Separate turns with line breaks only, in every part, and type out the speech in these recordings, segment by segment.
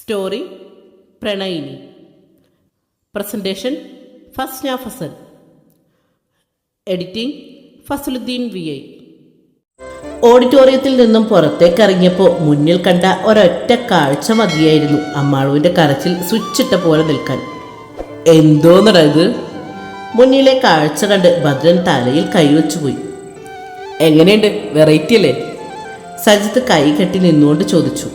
Story പ്രണയിനി. Presentation Fasna Fasal editing Fasaluddin V I. ഓഡിറ്റോറിയത്തിൽ നിന്നും പുറത്തേക്ക് ഇറങ്ങിയപ്പോൾ മുന്നിൽ കണ്ട ഒരൊറ്റ കാഴ്ച മതിയായിരുന്നു അമ്മാളുവിന്റെ കരച്ചിൽ സ്വിച്ചിട്ട പോലെ നിൽക്കാൻ. എന്തോന്നടാ ഇത്? മുന്നിലെ കാഴ്ച കണ്ട് ഭദ്രൻ തലയിൽ കൈവച്ചു പോയി. എങ്ങനെയുണ്ട്? വെറൈറ്റി അല്ലേ? സജിത്ത് കൈ കെട്ടി നിന്നുകൊണ്ട് ചോദിച്ചു.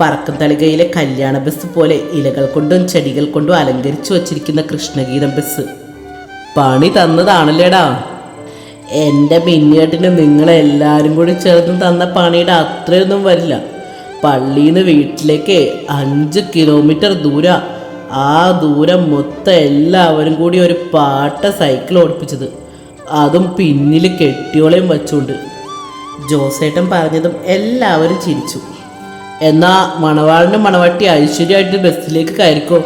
പറക്കും തളികയിലെ കല്യാണ ബസ് പോലെ ഇലകൾ കൊണ്ടും ചെടികൾ കൊണ്ടും അലങ്കരിച്ചു വച്ചിരിക്കുന്ന കൃഷ്ണഗീതം ബസ്. പണി തന്നതാണല്ലേടാ. എന്റെ പിന്നീട്ടിന് നിങ്ങളെല്ലാവരും കൂടി ചേർന്ന് തന്ന പണിയുടെ അത്രയൊന്നും വരില്ല. പള്ളിയിൽ നിന്ന് വീട്ടിലേക്ക് അഞ്ച് കിലോമീറ്റർ ദൂരം. ആ ദൂരം മൊത്തം എല്ലാവരും കൂടി ഒരു പാട്ട സൈക്കിൾ ഓടിപ്പിച്ചത്. അതും പിന്നിൽ കെട്ടിയോളയും വച്ചുകൊണ്ട്. ജോസേട്ടൻ പറഞ്ഞതും എല്ലാവരും ചിരിച്ചു. എന്നാ മണവാളനും മണവാട്ടി ഐശ്വര്യമായിട്ട് ബസ്സിലേക്ക് കയറിക്കോ.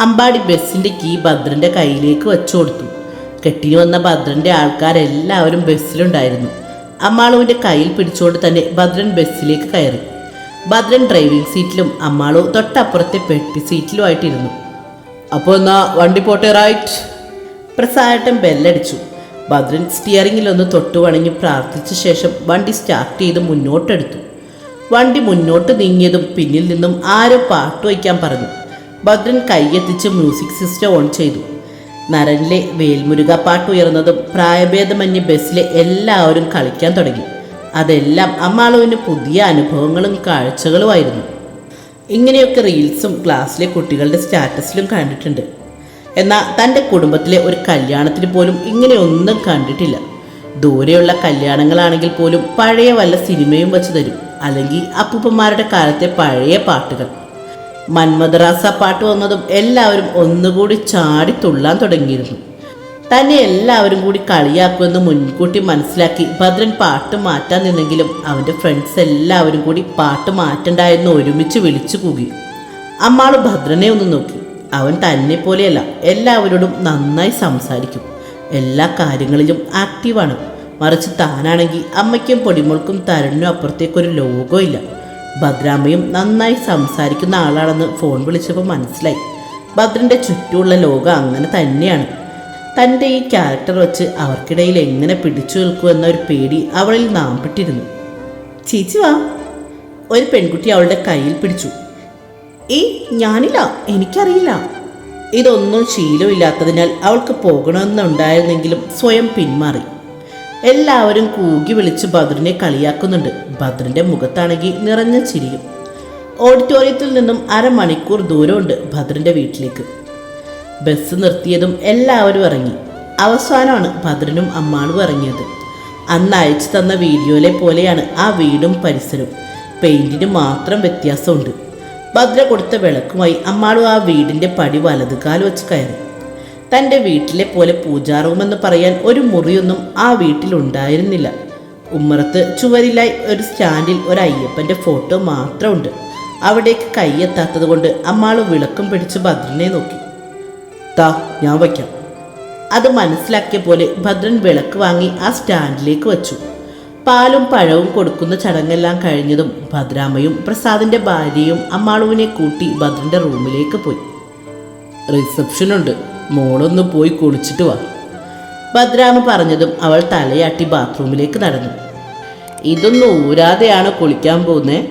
അമ്പാടി ബസ്സിന്റെ കീ ഭദ്രന്റെ കയ്യിലേക്ക് വെച്ചു കൊടുത്തു. കെട്ടിന് വന്ന ഭദ്രന്റെ ആൾക്കാരെല്ലാവരും ബസ്സിലുണ്ടായിരുന്നു. അമ്മാളുവിന്റെ കയ്യിൽ പിടിച്ചുകൊണ്ട് തന്നെ ഭദ്രൻ ബസ്സിലേക്ക് കയറി. ഭദ്രൻ ഡ്രൈവിംഗ് സീറ്റിലും അമ്മാളു തൊട്ടപ്പുറത്തെ പെട്ടി സീറ്റിലുമായിട്ടിരുന്നു. അപ്പോൾ എന്നാ വണ്ടി പോട്ടെ റൈറ്റ്? പ്രസാദട്ടൻ ബെല്ലടിച്ചു. ഭദ്രൻ സ്റ്റിയറിംഗിൽ ഒന്ന് തൊട്ടു വണങ്ങി പ്രാർത്ഥിച്ച ശേഷം വണ്ടി സ്റ്റാർട്ട് ചെയ്ത് മുന്നോട്ടെടുത്തു. വണ്ടി മുന്നോട്ട് നീങ്ങിയതും പിന്നിൽ നിന്നും ആരോ പാട്ട് വയ്ക്കാൻ പറഞ്ഞു. ഭദ്രൻ കൈയെത്തിച്ച് മ്യൂസിക് സിസ്റ്റം ഓൺ ചെയ്തു. നരനിലെ വേൽമുരുക പാട്ട് ഉയർന്നതും പ്രായഭേദമന്യ ബസ്സിലെ എല്ലാവരും കളിക്കാൻ തുടങ്ങി. അതെല്ലാം അമ്മാളുവിന് പുതിയ അനുഭവങ്ങളും കാഴ്ചകളുമായിരുന്നു. ഇങ്ങനെയൊക്കെ റീൽസും ക്ലാസ്സിലെ കുട്ടികളുടെ സ്റ്റാറ്റസിലും കണ്ടിട്ടുണ്ട്. എന്നാൽ തന്റെ കുടുംബത്തിലെ ഒരു കല്യാണത്തിന് പോലും ഇങ്ങനെയൊന്നും കണ്ടിട്ടില്ല. ദൂരെയുള്ള കല്യാണങ്ങളാണെങ്കിൽ പോലും പഴയ വല്ല സിനിമയും വച്ച് തരും. അല്ലെങ്കിൽ അപ്പൂപ്പന്മാരുടെ കാലത്തെ പഴയ പാട്ടുകൾ. മന്മദറാസ പാട്ട് വന്നതും എല്ലാവരും ഒന്നുകൂടി ചാടി തുള്ളാൻ തുടങ്ങിയിരുന്നു. തന്നെ എല്ലാവരും കൂടി കളിയാക്കുമെന്ന് മുൻകൂട്ടി മനസ്സിലാക്കി ഭദ്രൻ പാട്ട് മാറ്റാൻ നിന്നെങ്കിലും അവന്റെ ഫ്രണ്ട്സ് എല്ലാവരും കൂടി പാട്ട് മാറ്റണ്ടായെന്ന് ഒരുമിച്ച് വിളിച്ചു കൂകി. അമ്മാൾ ഭദ്രനെ ഒന്ന് നോക്കി. അവൻ തന്നെ പോലെയല്ല എല്ലാവരോടും നന്നായി സംസാരിക്കും. എല്ലാ കാര്യങ്ങളിലും ആക്റ്റീവാണ് മറിച്ച് താനാണെങ്കിൽ അമ്മയ്ക്കും പൊടിമോൾക്കും തരണിനും അപ്പുറത്തേക്കൊരു ലോകമില്ല ഭദ്രാമ്മയും നന്നായി സംസാരിക്കുന്ന ആളാണെന്ന് ഫോൺ വിളിച്ചപ്പോൾ മനസ്സിലായി. ഭദ്രന്റെ ചുറ്റുമുള്ള ലോകം അങ്ങനെ തന്നെയാണ്. തന്റെ ഈ ക്യാരക്ടർ വെച്ച് അവർക്കിടയിൽ എങ്ങനെ പിടിച്ചു നിൽക്കൂ എന്നൊരു പേടി അവളിൽ നാമ്പിട്ടിരുന്നു ചേച്ചി വാ. ഒരു പെൺകുട്ടി അവളുടെ കയ്യിൽ പിടിച്ചു. ഏ ഞാനില്ല. എനിക്കറിയില്ല. ഇതൊന്നും ശീലമില്ലാത്തതിനാൽ അവൾക്ക് പോകണമെന്നുണ്ടായിരുന്നെങ്കിലും സ്വയം പിന്മാറി. എല്ലാവരും കൂകി വിളിച്ച് ബദ്രിനെ കളിയാക്കുന്നുണ്ട്. ബദ്രന്റെ മുഖത്താണെങ്കിൽ നിറഞ്ഞ ചിരിയും. ഓഡിറ്റോറിയത്തിൽ നിന്നും അരമണിക്കൂർ ദൂരമുണ്ട് ഭദ്രന്റെ വീട്ടിലേക്ക്. ബസ് നിർത്തിയതും എല്ലാവരും ഇറങ്ങി. അവസാനമാണ് ഭദ്രനും അമ്മാണും ഇറങ്ങിയത്. അന്ന് അയച്ചു തന്ന വീഡിയോയിലെ പോലെയാണ് ആ വീടും പരിസരവും. പെയിന്റിന് മാത്രം വ്യത്യാസമുണ്ട്. ഭദ്ര കൊടുത്ത വിളക്കുമായി അമ്മാളും ആ വീടിന്റെ പടി വലതുകാൽ വെച്ച് കയറി. തന്റെ വീട്ടിലെ പോലെ പൂജാറൂമെന്ന് പറയാൻ ഒരു മുറിയൊന്നും ആ വീട്ടിലുണ്ടായിരുന്നില്ല. ഉമ്മറത്ത് ചുവരിലായി ഒരു സ്റ്റാൻഡിൽ ഒരു അയ്യപ്പന്റെ ഫോട്ടോ മാത്രമുണ്ട്. അവിടേക്ക് കൈയെത്താത്തത് കൊണ്ട് അമ്മാൾ വിളക്കും പിടിച്ച് ഭദ്രനെ നോക്കി. താ ഞാൻ വയ്ക്കാം. അത് മനസ്സിലാക്കിയ പോലെ ഭദ്രൻ വിളക്ക് വാങ്ങി ആ സ്റ്റാൻഡിലേക്ക് വച്ചു. പാലും പഴവും കൊടുക്കുന്ന ചടങ്ങെല്ലാം കഴിഞ്ഞതും ഭദ്രാമ്മയും പ്രസാദിന്റെ ഭാര്യയും അമ്മാളുവിനെ കൂട്ടി ഭദ്രന്റെ റൂമിലേക്ക് പോയി. റിസപ്ഷനുണ്ട്. മോളൊന്ന് പോയി കുളിച്ചിട്ട് വാ. ഭദ്രാമ പറഞ്ഞതും അവൾ തലയാട്ടി ബാത്റൂമിലേക്ക് നടന്നു. ഇതൊന്നും ഊരാതെയാണ് കുളിക്കാൻ പോകുന്നേ?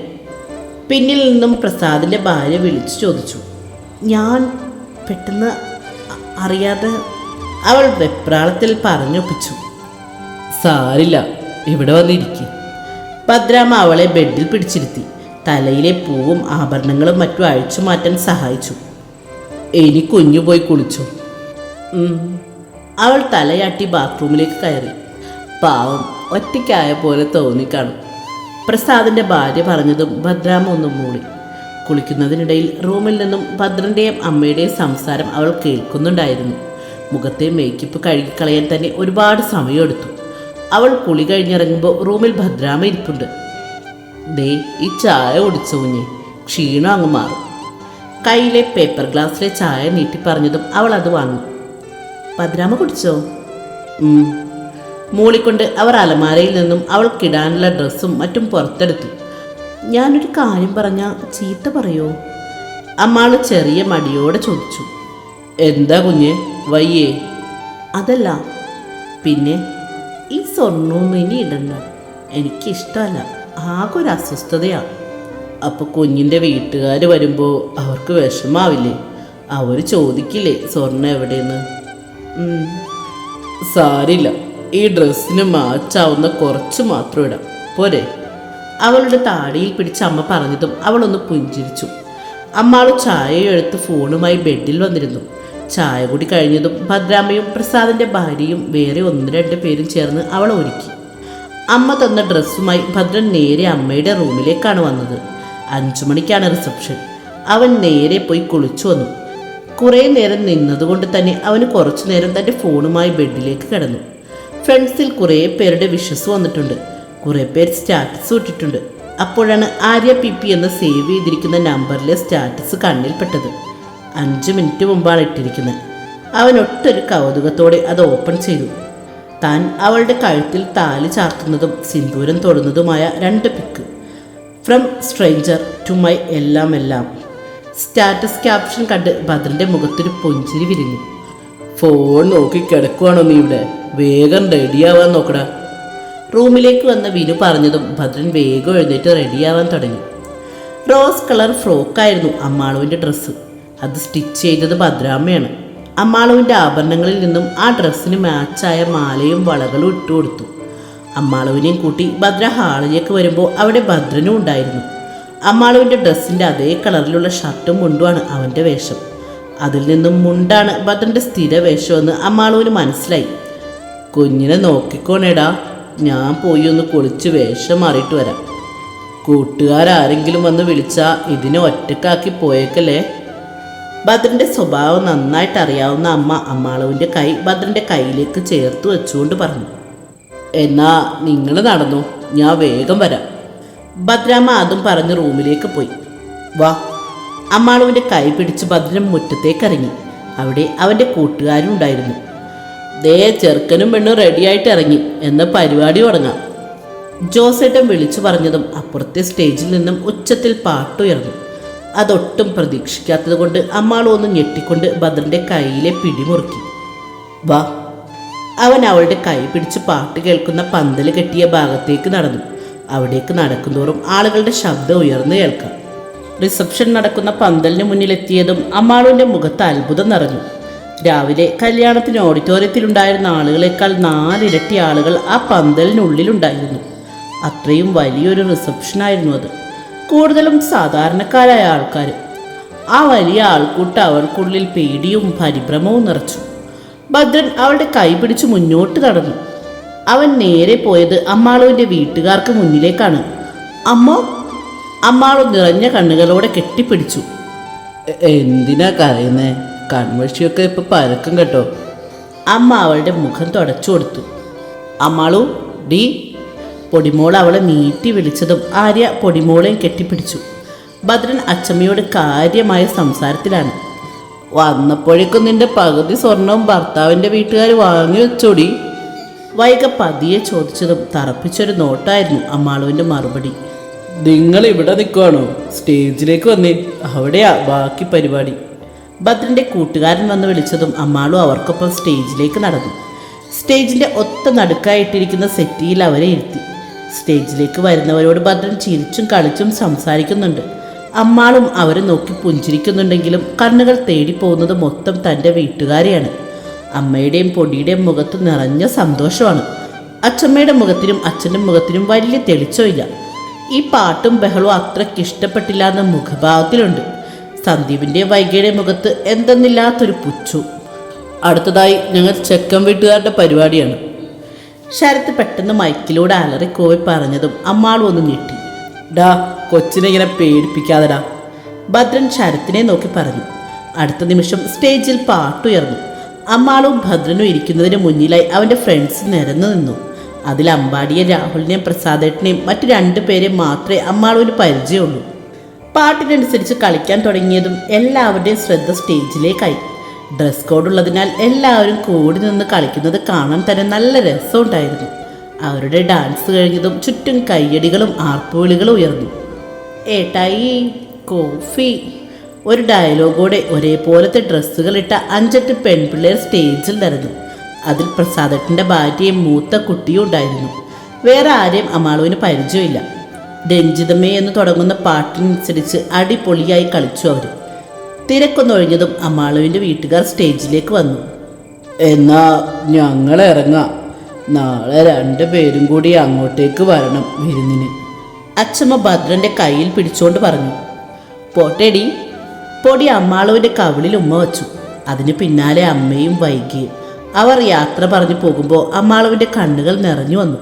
പിന്നിൽ നിന്നും പ്രസാദിന്റെ ഭാര്യ വിളിച്ചു ചോദിച്ചു. ഞാൻ പെട്ടെന്ന് അറിയാതെ അവൾ വെപ്രാളത്തിൽ പറഞ്ഞൊപ്പിച്ചു. സാരില്ല ഇവിടെ വന്നിരിക്കും. ഭദ്രാമ അവളെ ബെഡിൽ പിടിച്ചിരുത്തി. തലയിലെ പൂവും ആഭരണങ്ങളും മറ്റും അഴിച്ചു മാറ്റാൻ സഹായിച്ചു. ഇനി കുഞ്ഞു പോയി കുളിച്ചു. അവൾ തലയാട്ടി ബാത്റൂമിലേക്ക് കയറി. പാവം ഒറ്റയ്ക്കായ പോലെ തോന്നിക്കാണും പ്രസാദിന്റെ ഭാര്യ പറഞ്ഞതും ഭദ്രാമ ഒന്നും മൂളി. കുളിക്കുന്നതിനിടയിൽ റൂമിൽ നിന്നും ഭദ്രന്റെയും അമ്മയുടെയും സംസാരം അവൾ കേൾക്കുന്നുണ്ടായിരുന്നു. മുഖത്തെ മേക്കപ്പ് കഴുകിക്കളയാൻ തന്നെ ഒരുപാട് സമയമെടുത്തു. അവൾ കുളി കഴിഞ്ഞിറങ്ങുമ്പോൾ റൂമിൽ ഭദ്രാമ ഇരിപ്പുണ്ട്. ദേ ഈ ചായ കുടിച്ചു കുഞ്ഞെ. ക്ഷീണം അങ്ങ് മാറും. കയ്യിലെ പേപ്പർ ഗ്ലാസ്സിലെ ചായ നീട്ടി പറഞ്ഞതും അവൾ അത് വാങ്ങി. ഭദ്രാമ കുടിച്ചോ. മൂളിക്കൊണ്ട് അവർ അലമാരയിൽ നിന്നും അവൾക്കിടാനുള്ള ഡ്രസ്സും മറ്റും പുറത്തെടുത്തു. ഞാനൊരു കാര്യം പറഞ്ഞാൽ ചീത്ത പറയോ? അമ്മാൾ ചെറിയ മടിയോടെ ചോദിച്ചു. എന്താ കുഞ്ഞ്? വയ്യേ. അതല്ല. പിന്നെ? ഈ സ്വർണവും ഇനി ഇടണ്ട. എനിക്കിഷ്ടമല്ല. ആകെ ഒരു അസ്വസ്ഥതയാണ് അപ്പോൾ കുഞ്ഞിന്റെ വീട്ടുകാർ വരുമ്പോൾ അവർക്ക് വിഷമാവില്ലേ? അവർ ചോദിക്കില്ലേ സ്വർണം എവിടെയെന്ന്. സാരില്ല ഈ ഡ്രസ്സിന് മാച്ചാവുന്ന കുറച്ച് മാത്രം ഇടാം. പോരെ. അവളുടെ താടിയിൽ പിടിച്ച അമ്മ പറഞ്ഞതും അവളൊന്ന് പുഞ്ചിരിച്ചു. അമ്മാൾ ചായ എടുത്ത് ഫോണുമായി ബെഡിൽ വന്നിരുന്നു. ചായ കൂടി കഴിഞ്ഞതും ഭദ്രാമ്മയും പ്രസാദിന്റെ ഭാര്യയും വേറെ ഒന്ന് രണ്ട് പേരും ചേർന്ന് അവളെ ഒരുക്കി. അമ്മ തന്ന ഡ്രസ്സുമായി ഭദ്രൻ നേരെ അമ്മയുടെ റൂമിലേക്കാണ് വന്നത്. അഞ്ചു മണിക്കാണ് റിസപ്ഷൻ. അവൻ നേരെ പോയി കുളിച്ചു വന്നു. കുറേ നേരം നിന്നതുകൊണ്ട് തന്നെ അവന് കുറച്ചു നേരം തന്റെ ഫോണുമായി ബെഡിലേക്ക് കിടന്നു. ഫ്രണ്ട്സിൽ കുറേ പേരുടെ വിഷസ് വന്നിട്ടുണ്ട്. കുറേ പേർ സ്റ്റാറ്റസ് ഇട്ടിട്ടുണ്ട്. അപ്പോഴാണ് ആര്യ പി പി എന്ന് സേവ് ചെയ്തിരിക്കുന്ന നമ്പറിലെ സ്റ്റാറ്റസ് കണ്ണിൽപ്പെട്ടത്. അഞ്ച് മിനിറ്റ് മുമ്പാണ് ഇട്ടിരിക്കുന്നത്. അവൻ ഒട്ടൊരു കൗതുകത്തോടെ അത് ഓപ്പൺ ചെയ്തു. താൻ അവളുടെ കഴുത്തിൽ താലി ചാർത്തുന്നതും സിന്ദൂരം തൊടുന്നതുമായ രണ്ട് pic. From stranger to my എല്ലാം എല്ലാം. സ്റ്റാറ്റസ് ക്യാപ്ഷൻ കണ്ട് ഭദ്രന്റെ മുഖത്തൊരു പൊഞ്ചിരി വിരിഞ്ഞു. ഫോൺ നോക്കി കിടക്കുവാണോ നീ ഇവിടെ? വേഗം റെഡിയാവാൻ നോക്കടാ. റൂമിലേക്ക് വന്ന വിനു പറഞ്ഞതും ഭദ്രൻ വേഗം എഴുന്നേറ്റ് റെഡിയാവാൻ തുടങ്ങി. റോസ് കളർ ഫ്രോക്കായിരുന്നു അമ്മാളുവിന്റെ ഡ്രസ്സ് അത് സ്റ്റിച്ച് ചെയ്തത് ഭദ്രാമ്മയാണ്. അമ്മാളുവിന്റെ ആഭരണങ്ങളിൽ നിന്നും ആ ഡ്രസ്സിന് മാച്ചായ മാലയും വളകളും ഇട്ടുകൊടുത്തു. അമ്മാളുവിനെയും കൂട്ടി ഭദ്ര ഹാളിലേക്ക് വരുമ്പോൾ അവിടെ ഭദ്രനും ഉണ്ടായിരുന്നു. അമ്മാളുവിന്റെ ഡ്രസ്സിന്റെ അതേ കളറിലുള്ള ഷർട്ടും മുണ്ടുമാണ് അവന്റെ വേഷം. അതിൽ നിന്നും മുണ്ടാണ് ഭദ്രന്റെ സ്ഥിര വേഷമെന്ന് അമ്മാളുവിന് മനസ്സിലായി. കുഞ്ഞിനെ നോക്കിക്കോണേടാ ഞാൻ പോയി ഒന്ന് കുളിച്ച് വേഷം മാറിയിട്ട് വരാം. കൂട്ടുകാരാരെങ്കിലും വന്ന് വിളിച്ചാൽ ഇതിനെ ഒറ്റക്കാക്കി പോയേക്കല്ലേ? ഭദ്രന്റെ സ്വഭാവം നന്നായിട്ട് അറിയാവുന്ന അമ്മ അമ്മാളവിന്റെ കൈ ഭദ്രന്റെ കയ്യിലേക്ക് ചേർത്ത് വെച്ചുകൊണ്ട് പറഞ്ഞു. എന്നാ നിങ്ങൾ നടന്നു? ഞാൻ വേഗം വരാം. ഭദ്രാമ്മ അതും പറഞ്ഞ് റൂമിലേക്ക് പോയി. വാ. അമ്മാളുവിന്റെ കൈ പിടിച്ച് ഭദ്രൻ മുറ്റത്തേക്കിറങ്ങി. അവിടെ അവന്റെ കൂട്ടുകാരും ഉണ്ടായിരുന്നു. ദേ ചെറുക്കനും പെണ്ണും റെഡിയായിട്ട് ഇറങ്ങി. എന്ന പരിപാടി തുടങ്ങാം. ജോസേട്ടൻ വിളിച്ചു പറഞ്ഞതും അപ്പുറത്തെ സ്റ്റേജിൽ നിന്നും ഉച്ചത്തിൽ പാട്ടുയർന്നു. അതൊട്ടും പ്രതീക്ഷിക്കാത്തത് കൊണ്ട് അമ്മാളൊന്ന് ഞെട്ടിക്കൊണ്ട് ഭദ്രന്റെ കയ്യിലെ പിടിമുറുക്കി വാ. അവൻ അവളുടെ കൈ പിടിച്ച് പാട്ട് കേൾക്കുന്ന പന്തൽ കെട്ടിയ ഭാഗത്തേക്ക് നടന്നു. അവിടേക്ക് നടക്കുന്തോറും ആളുകളുടെ ശബ്ദം ഉയർന്നു കേൾക്കാം. റിസപ്ഷൻ നടക്കുന്ന പന്തലിന് മുന്നിലെത്തിയതും അമ്മാളുവിന്റെ മുഖത്ത് അത്ഭുതം നിറഞ്ഞു. രാവിലെ കല്യാണത്തിന് ഓഡിറ്റോറിയത്തിലുണ്ടായിരുന്ന ആളുകളെക്കാൾ നാലിരട്ടി ആളുകൾ ആ പന്തലിനുള്ളിലുണ്ടായിരുന്നു. അത്രയും വലിയൊരു റിസപ്ഷനായിരുന്നു അത്. കൂടുതലും സാധാരണക്കാരായ ആൾക്കാർ. ആ വലിയ ആൾക്കൂട്ട് അവർക്കുള്ളിൽ പേടിയും പരിഭ്രമവും നിറച്ചു. ഭദ്രൻ അവളുടെ കൈ പിടിച്ച് മുന്നോട്ട് നടന്നു അവൻ നേരെ പോയത് അമ്മാളുവിന്റെ വീട്ടുകാർക്ക് മുന്നിലേക്കാണ്. അമ്മ അമ്മാളു നിറഞ്ഞ കണ്ണുകളോടെ കെട്ടിപ്പിടിച്ചു. എന്തിനാ കരയുന്നേ? കൺവശിയൊക്കെ ഇപ്പൊ പരക്കും കേട്ടോ. അമ്മ അവളുടെ മുഖം തുടച്ചു കൊടുത്തു. അമ്മാളു ഡി പൊടിമോൾ അവളെ നീട്ടി വിളിച്ചതും ആര്യ പൊടിമോളെയും കെട്ടിപ്പിടിച്ചു. ഭദ്രൻ അച്ചമ്മയോട് കാര്യമായ സംസാരത്തിലാണ്. വന്നപ്പോഴേക്കും നിന്റെ പകുതി സ്വർണവും ഭർത്താവിന്റെ വീട്ടുകാർ വാങ്ങി വെച്ചോടി. വൈക പതിയെ ചോദിച്ചതും തറപ്പിച്ചൊരു നോട്ടായിരുന്നു അമ്മാളുവിന്റെ മറുപടി. നിങ്ങൾ ഇവിടെ നിൽക്കുവാണോ? സ്റ്റേജിലേക്ക് വന്നേ. അവിടെയാ ബാക്കി പരിപാടി. ഭദ്രന്റെ കൂട്ടുകാരൻ വന്ന് വിളിച്ചതും അമ്മാളും അവർക്കൊപ്പം സ്റ്റേജിലേക്ക് നടന്നു. സ്റ്റേജിന്റെ ഒത്ത നടുക്കായിട്ടിരിക്കുന്ന സെറ്റിയിൽ അവരെ ഇരുത്തി. സ്റ്റേജിലേക്ക് വരുന്നവരോട് ഭദ്രൻ ചിരിച്ചും കളിച്ചും സംസാരിക്കുന്നുണ്ട്. അമ്മാളും അവരെ നോക്കി പുഞ്ചിരിക്കുന്നുണ്ടെങ്കിലും കണ്ണുകൾ തേടിപ്പോകുന്നത് മൊത്തം തന്റെ വീട്ടുകാരെയാണ്. അമ്മയുടെയും പൊടിയുടെയും മുഖത്ത് നിറഞ്ഞ സന്തോഷമാണ്. അച്ഛമ്മയുടെ മുഖത്തിനും അച്ഛന്റെ മുഖത്തിനും വലിയ തെളിച്ചമില്ല. ഈ പാട്ടും ബഹളവും അത്രയ്ക്ക് ഇഷ്ടപ്പെട്ടില്ല എന്ന മുഖഭാവത്തിലുണ്ട്. സന്ദീപിന്റെ വൈകിയുടെ മുഖത്ത് എന്തെന്നില്ലാത്തൊരു പുച്ചു. അടുത്തതായി ഞങ്ങൾ ചെക്കൻ വീട്ടുകാരുടെ പരിപാടിയാണ്. ശരത്ത് പെട്ടെന്ന് മൈക്കിലൂടെ അലറിക്കോയി പറഞ്ഞതും അമ്മാളും ഒന്ന് ഞെട്ടി. ഡാ കൊച്ചിനെ ഇങ്ങനെ പേടിപ്പിക്കാതെടാ. ഭദ്രൻ ശരത്തിനെ നോക്കി പറഞ്ഞു. അടുത്ത നിമിഷം സ്റ്റേജിൽ പാട്ടുയർന്നു. അമ്മാളും ഭദ്രനും ഇരിക്കുന്നതിന് മുന്നിലായി അവന്റെ ഫ്രണ്ട്സ് നിരന്നു നിന്നു. അതിൽ അമ്പാടിയെ രാഹുലിനെയും പ്രസാദേട്ടനെയും മറ്റു രണ്ടു പേരെ മാത്രമേ അമ്മാളുവിന് പരിചയമുള്ളൂ. പാട്ടിനനുസരിച്ച് കളിക്കാൻ തുടങ്ങിയതും എല്ലാവരുടെയും ശ്രദ്ധ സ്റ്റേജിലേക്കായി. ഡ്രസ് കോഡ് ഉള്ളതിനാൽ എല്ലാവരും കൂടി നിന്ന് കളിക്കുന്നത് കാണാൻ തന്നെ നല്ല രസമുണ്ടായിരുന്നു. അവരുടെ ഡാൻസ് കഴിഞ്ഞതും ചുറ്റും കയ്യടികളും ആർപ്പുവിളികളും ഉയർന്നു. ഏട്ടായി കോഫി ഒരു ഡയലോഗോടെ ഒരേപോലത്തെ ഡ്രസ്സുകൾ ഇട്ട അഞ്ചെട്ട് പെൺപിള്ളേർ സ്റ്റേജിൽ നിറഞ്ഞു അതിൽ പ്രസാദത്തിന്റെ ഭാര്യയും മൂത്ത കുട്ടിയും ഉണ്ടായിരുന്നു. വേറെ ആരെയും അമാളുവിന് പരിചയമില്ല. രഞ്ജിതമേ എന്ന് തുടങ്ങുന്ന പാട്ടിനനുസരിച്ച് അടിപൊളിയായി കളിച്ചു അവർ തിരക്കൊന്നൊഴിഞ്ഞതും അമാളുവിന്റെ വീട്ടുകാർ സ്റ്റേജിലേക്ക് വന്നു. എന്നാ ഞങ്ങൾ ഇറങ്ങാം. നാളെ രണ്ടു പേരും കൂടി അങ്ങോട്ടേക്ക് വരണം വിരുന്നിന്. അച്ഛമ്മ ഭദ്രന്റെ കയ്യിൽ പിടിച്ചുകൊണ്ട് പറഞ്ഞു. പോട്ടേടി. പൊടി അമ്മാളുവിന്റെ കവിളിൽ ഉമ്മ വച്ചു. അതിന് പിന്നാലെ അമ്മയും വൈകിയും. അവർ യാത്ര പറഞ്ഞു പോകുമ്പോൾ അമ്മാളുവിന്റെ കണ്ണുകൾ നിറഞ്ഞു വന്നു.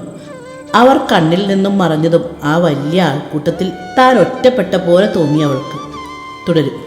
അവർ കണ്ണിൽ നിന്നും മറഞ്ഞതും ആ വലിയ ആൾക്കൂട്ടത്തിൽ താൻ ഒറ്റപ്പെട്ട പോലെ തോന്നി അവൾക്ക്. തുടരും.